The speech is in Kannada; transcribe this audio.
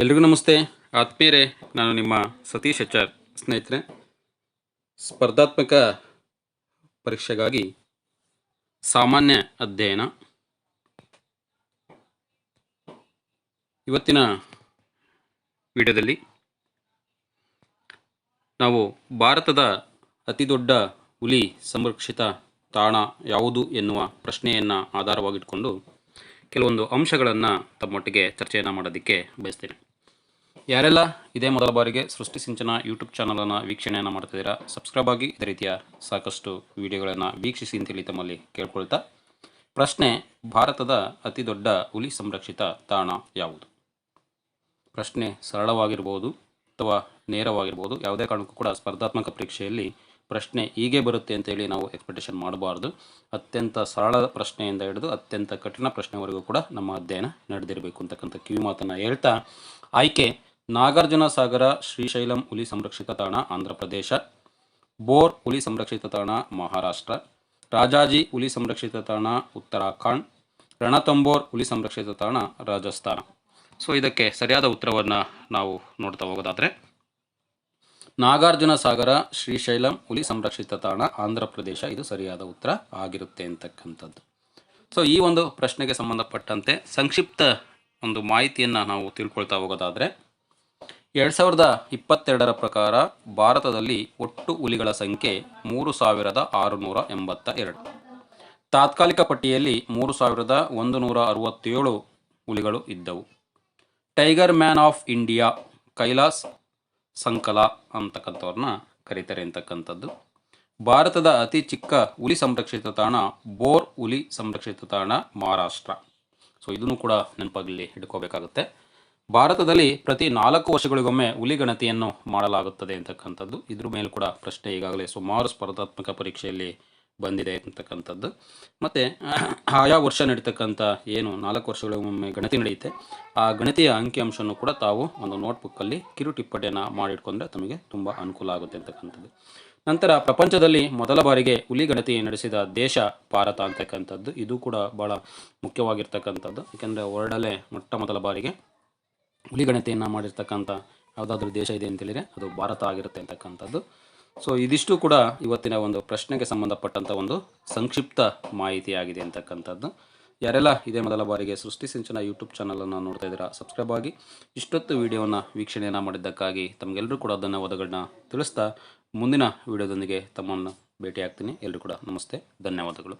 ಎಲ್ರಿಗೂ ನಮಸ್ತೆ. ಆತ್ಮೀಯರೇ, ನಾನು ನಿಮ್ಮ ಸತೀಶ್ ಎಚ್ ಆರ್ ಸ್ನೇಹಿತರೆ. ಸ್ಪರ್ಧಾತ್ಮಕ ಪರೀಕ್ಷೆಗಾಗಿ ಸಾಮಾನ್ಯ ಅಧ್ಯಯನ. ಇವತ್ತಿನ ವಿಡಿಯೋದಲ್ಲಿ ನಾವು ಭಾರತದ ಅತಿದೊಡ್ಡ ಹುಲಿ ಸಂರಕ್ಷಿತ ತಾಣ ಯಾವುದು ಎನ್ನುವ ಪ್ರಶ್ನೆಯನ್ನು ಆಧಾರವಾಗಿಟ್ಕೊಂಡು ಕೆಲವೊಂದು ಅಂಶಗಳನ್ನು ತಮ್ಮೊಟ್ಟಿಗೆ ಚರ್ಚೆಯನ್ನು ಮಾಡೋದಕ್ಕೆ ಬಯಸ್ತೇನೆ. ಯಾರೆಲ್ಲ ಇದೇ ಮೊದಲ ಬಾರಿಗೆ ಸೃಷ್ಟಿ ಸಿಂಚನ ಯೂಟ್ಯೂಬ್ ಚಾನಲನ್ನು ವೀಕ್ಷಣೆಯನ್ನು ಮಾಡ್ತಿದ್ದೀರಾ ಸಬ್ಸ್ಕ್ರೈಬ್ ಆಗಿ ಇದೇ ರೀತಿಯ ಸಾಕಷ್ಟು ವಿಡಿಯೋಗಳನ್ನು ವೀಕ್ಷಿಸಿ ಅಂತೇಳಿ ತಮ್ಮಲ್ಲಿ ಕೇಳ್ಕೊಳ್ತಾ. ಪ್ರಶ್ನೆ, ಭಾರತದ ಅತಿ ದೊಡ್ಡ ಹುಲಿ ಸಂರಕ್ಷಿತ ತಾಣ ಯಾವುದು? ಪ್ರಶ್ನೆ ಸರಳವಾಗಿರ್ಬೋದು ಅಥವಾ ನೇರವಾಗಿರ್ಬೋದು, ಯಾವುದೇ ಕಾರಣಕ್ಕೂ ಕೂಡ ಸ್ಪರ್ಧಾತ್ಮಕ ಪರೀಕ್ಷೆಯಲ್ಲಿ ಪ್ರಶ್ನೆ ಹೀಗೆ ಬರುತ್ತೆ ಅಂತೇಳಿ ನಾವು ಎಕ್ಸ್ಪೆಕ್ಟೇಷನ್ ಮಾಡಬಾರ್ದು. ಅತ್ಯಂತ ಸರಳ ಪ್ರಶ್ನೆಯಿಂದ ಹಿಡಿದು ಅತ್ಯಂತ ಕಠಿಣ ಪ್ರಶ್ನೆವರೆಗೂ ಕೂಡ ನಮ್ಮ ಅಧ್ಯಯನ ನಡೆದಿರಬೇಕು ಅಂತಕ್ಕಂಥ ಕಿವಿ ಮಾತನ್ನು ಹೇಳ್ತಾ, ಆಯ್ಕೆ ನಾಗಾರ್ಜುನ ಸಾಗರ, ಶ್ರೀಶೈಲಂ ಹುಲಿ ಸಂರಕ್ಷಿತ ತಾಣ, ಆಂಧ್ರ ಪ್ರದೇಶ. ಬೋರ್ ಹುಲಿ ಸಂರಕ್ಷಿತ ತಾಣ, ಮಹಾರಾಷ್ಟ್ರ. ರಾಜಾಜಿ ಹುಲಿ ಸಂರಕ್ಷಿತ ತಾಣ, ಉತ್ತರಾಖಂಡ್. ರಣತಂಬೋರ್ ಹುಲಿ ಸಂರಕ್ಷಿತ ತಾಣ, ರಾಜಸ್ಥಾನ. ಸೊ ಇದಕ್ಕೆ ಸರಿಯಾದ ಉತ್ತರವನ್ನು ನಾವು ನೋಡ್ತಾ ಹೋಗೋದಾದರೆ, ನಾಗಾರ್ಜುನ ಸಾಗರ, ಶ್ರೀಶೈಲಂ ಹುಲಿ ಸಂರಕ್ಷಿತ ತಾಣ, ಆಂಧ್ರ ಪ್ರದೇಶ. ಇದು ಸರಿಯಾದ ಉತ್ತರ ಆಗಿರುತ್ತೆ ಅಂತಕ್ಕಂಥದ್ದು. ಸೊ ಈ ಒಂದು ಪ್ರಶ್ನೆಗೆ ಸಂಬಂಧಪಟ್ಟಂತೆ ಸಂಕ್ಷಿಪ್ತ ಒಂದು ಮಾಹಿತಿಯನ್ನು ನಾವು ತಿಳ್ಕೊಳ್ತಾ ಹೋಗೋದಾದರೆ ಎರಡು ಸಾವಿರದ ಇಪ್ಪತ್ತೆರಡರ ಪ್ರಕಾರ ಭಾರತದಲ್ಲಿ ಒಟ್ಟು ಹುಲಿಗಳ ಸಂಖ್ಯೆ ಮೂರು ಸಾವಿರದ ಆರುನೂರ ಎಂಬತ್ತ ಎರಡು. ತಾತ್ಕಾಲಿಕ ಪಟ್ಟಿಯಲ್ಲಿ ಮೂರು ಸಾವಿರದ ಒಂದು ನೂರ ಅರವತ್ತೇಳು ಹುಲಿಗಳು ಇದ್ದವು. Tiger man of India, Kailash Sankhala ಅಂತಕ್ಕಂಥವ್ರನ್ನ ಕರೀತಾರೆ ಅಂತಕ್ಕಂಥದ್ದು. ಭಾರತದ ಅತಿ ಚಿಕ್ಕ ಹುಲಿ ಸಂರಕ್ಷಿತ ತಾಣ ಬೋರ್ ಹುಲಿ ಸಂರಕ್ಷಿತ ತಾಣ ಮಹಾರಾಷ್ಟ್ರ. ಸೊ ಇದನ್ನು ಕೂಡ ನೆನಪಾಗಲಿ ಇಟ್ಕೋಬೇಕಾಗುತ್ತೆ ಭಾರತದಲ್ಲಿ ಪ್ರತಿ ನಾಲ್ಕು ವರ್ಷಗಳಿಗೊಮ್ಮೆ ಹುಲಿ ಗಣತಿಯನ್ನು ಮಾಡಲಾಗುತ್ತದೆ ಅಂತಕ್ಕಂಥದ್ದು. ಇದ್ರ ಮೇಲೆ ಕೂಡ ಪ್ರಶ್ನೆ ಈಗಾಗಲೇ ಸುಮಾರು ಸ್ಪರ್ಧಾತ್ಮಕ ಪರೀಕ್ಷೆಯಲ್ಲಿ ಬಂದಿದೆ ಅಂತಕ್ಕಂಥದ್ದು. ಮತ್ತು, ಆಯಾ ವರ್ಷ ನಡೀತಕ್ಕಂಥ ಏನು ನಾಲ್ಕು ವರ್ಷಗಳಿಗೊಮ್ಮೆ ಗಣತಿ ನಡೆಯುತ್ತೆ, ಆ ಗಣತಿಯ ಅಂಕಿಅಂಶವನ್ನು ಕೂಡ ತಾವು ಒಂದು ನೋಟ್ಬುಕ್ಕಲ್ಲಿ ಕಿರು ಟಿಪ್ಪಣಿಯನ್ನು ಮಾಡಿಟ್ಕೊಂಡ್ರೆ ತಮಗೆ ತುಂಬ ಅನುಕೂಲ ಆಗುತ್ತೆ ಅಂತಕ್ಕಂಥದ್ದು. ನಂತರ, ಪ್ರಪಂಚದಲ್ಲಿ ಮೊದಲ ಬಾರಿಗೆ ಹುಲಿ ಗಣತಿ ನಡೆಸಿದ ದೇಶ ಭಾರತ ಅಂತಕ್ಕಂಥದ್ದು. ಇದು ಕೂಡ ಭಾಳ ಮುಖ್ಯವಾಗಿರ್ತಕ್ಕಂಥದ್ದು. ಏಕೆಂದರೆ ಹೊರಡಲೇ ಮೊಟ್ಟ ಮೊದಲ ಬಾರಿಗೆ ಹುಲಿ ಗಣತಿಯನ್ನು ಮಾಡಿರ್ತಕ್ಕಂಥ ಯಾವುದಾದ್ರೂ ದೇಶ ಇದೆ ಅಂತೇಳಿದರೆ ಅದು ಭಾರತ ಆಗಿರುತ್ತೆ ಅಂತಕ್ಕಂಥದ್ದು. ಸೊ ಇದಿಷ್ಟು ಕೂಡ ಇವತ್ತಿನ ಒಂದು ಪ್ರಶ್ನೆಗೆ ಸಂಬಂಧಪಟ್ಟಂಥ ಒಂದು ಸಂಕ್ಷಿಪ್ತ ಮಾಹಿತಿಯಾಗಿದೆ ಅಂತಕ್ಕಂಥದ್ದು. ಯಾರೆಲ್ಲ ಇದೇ ಮೊದಲ ಬಾರಿಗೆ ಸೃಷ್ಟಿ ಸಿಂಚನ ಯೂಟ್ಯೂಬ್ ಚಾನಲನ್ನು ನೋಡ್ತಾ ಇದ್ದೀರಾ, ಸಬ್ಸ್ಕ್ರೈಬ್ ಆಗಿ ಇಷ್ಟೊತ್ತು ವಿಡಿಯೋವನ್ನು ವೀಕ್ಷಣೆಯನ್ನು ಮಾಡಿದ್ದಕ್ಕಾಗಿ ತಮಗೆಲ್ಲರೂ ಕೂಡ ಧನ್ಯವಾದಗಳನ್ನ ತಿಳಿಸ್ತಾ ಮುಂದಿನ ವಿಡಿಯೋದೊಂದಿಗೆ ತಮ್ಮನ್ನು ಭೇಟಿ ಆಗ್ತೀನಿ ಎಲ್ಲರೂ ಕೂಡ ನಮಸ್ತೆ, ಧನ್ಯವಾದಗಳು.